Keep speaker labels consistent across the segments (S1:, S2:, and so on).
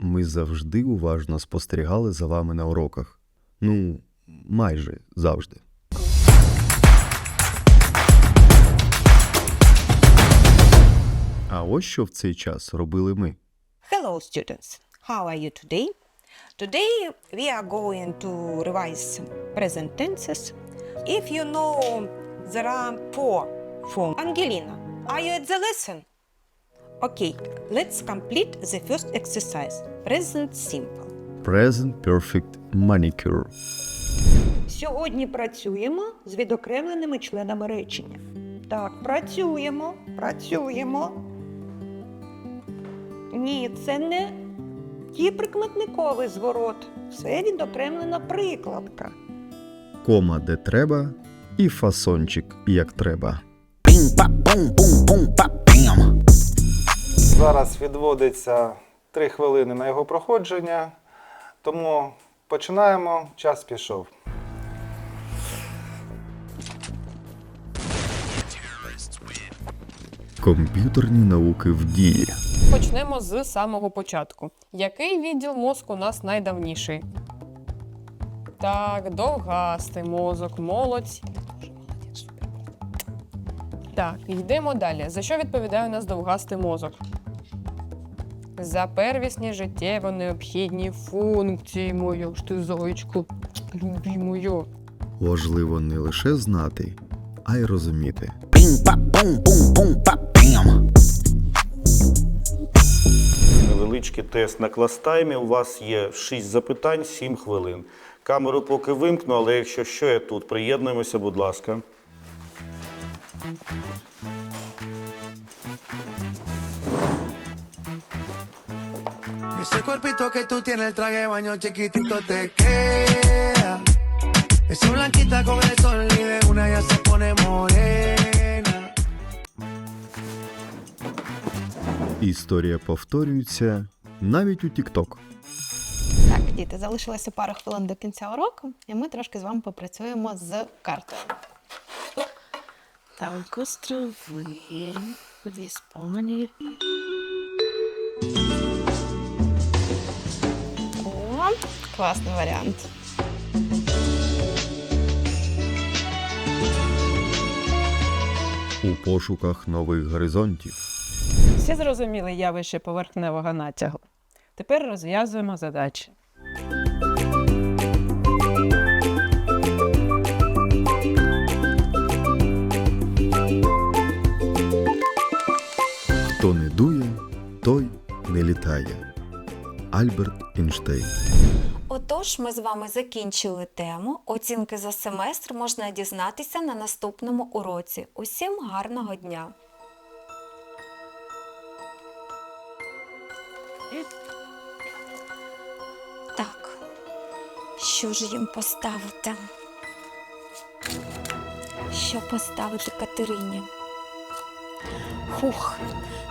S1: Ми завжди уважно спостерігали за вами на уроках. Ну, майже завжди. А ось що в цей час робили ми.
S2: Hello, students. How are you today? Today we are going to revise present tenses. If you know there are four forms. Angelina, are you at the lesson? Okay, let's complete the first exercise. Present simple.
S1: Present Perfect Manicure.
S2: Сьогодні працюємо з відокремленими членами речення. Так, працюємо, працюємо. Ні, це не ті прикметниковий зворот. Це відокремлена прикладка.
S1: Кома де треба і фасончик як треба.
S3: Bing,
S4: Зараз відводиться 3 хвилини на його проходження, тому починаємо. Час пішов.
S1: Комп'ютерні науки в дії.
S5: Почнемо з самого початку. Який відділ мозку у нас найдавніший? Так, довгастий мозок, молодь. Так, йдемо далі. За що відповідає у нас довгастий мозок? За первісні життєво необхідні функції мою. Ж ти любімою.
S1: Важливо не лише знати, а й розуміти.
S6: Невеличкий тест на кластаймі. У вас є 6 запитань, 7 хвилин. Камеру поки вимкну, але якщо що, я тут. Приєднуємося, будь ласка.
S7: Ese cuerpito que tú tienes, el traje de baño chiquitito te queda. Esa blanquita con el sol y de una ya se pone morena.
S1: Історія повторюється навіть у TikTok.
S8: Так, діти, залишилося пару хвилин до кінця уроку, і ми трошки з вами попрацюємо з картою. Так, острови в Іспанії. Класний варіант.
S1: У пошуках нових горизонтів.
S5: Всі зрозуміли явище поверхневого натягу. Тепер розв'язуємо задачі.
S1: Хто не дує, той не літає. Альберт Ейнштейн.
S9: Отож, ми з вами закінчили тему. Оцінки за семестр можна дізнатися на наступному уроці. Усім гарного дня! Так, що ж їм поставити? Що поставити Катерині? Хух,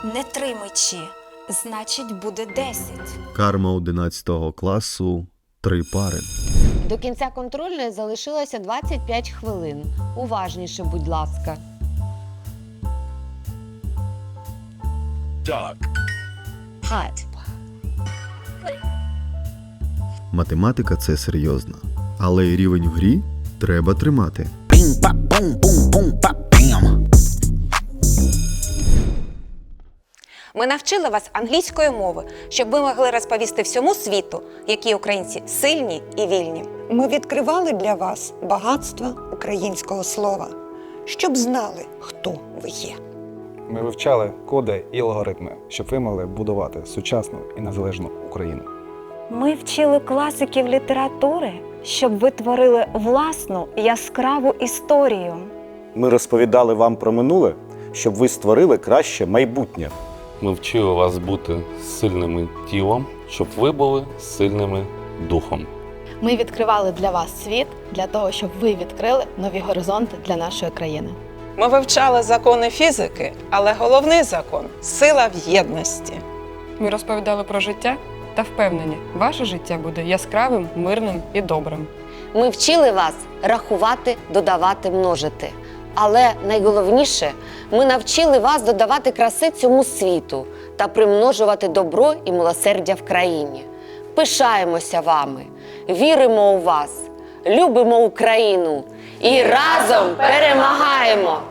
S9: не три мечі, значить буде десять.
S1: Карма 11 класу. Три пари.
S10: До кінця контрольної залишилося 25 хвилин. Уважніше, будь ласка. Hot.
S1: Математика це серйозно. Але й рівень в грі треба тримати.
S3: Bing,
S2: Ми навчили вас англійської мови, щоб ви могли розповісти всьому світу, які українці сильні і вільні.
S11: Ми відкривали для вас багатство українського слова, щоб знали, хто ви є.
S4: Ми вивчали коди і алгоритми, щоб ви могли будувати сучасну і незалежну Україну.
S9: Ми вчили класиків літератури, щоб ви творили власну яскраву історію.
S6: Ми розповідали вам про минуле, щоб ви створили краще майбутнє.
S12: Ми вчили вас бути сильними тілом, щоб ви були сильними духом.
S8: Ми відкривали для вас світ для того, щоб ви відкрили нові горизонти для нашої країни.
S5: Ми вивчали закони фізики, але головний закон сила в єдності. Ми розповідали про життя та впевнені, ваше життя буде яскравим, мирним і добрим.
S10: Ми вчили вас рахувати, додавати, множити. Але найголовніше, ми навчили вас додавати краси цьому світу та примножувати добро і милосердя в країні. Пишаємося вами, віримо у вас, любимо Україну і разом перемагаємо!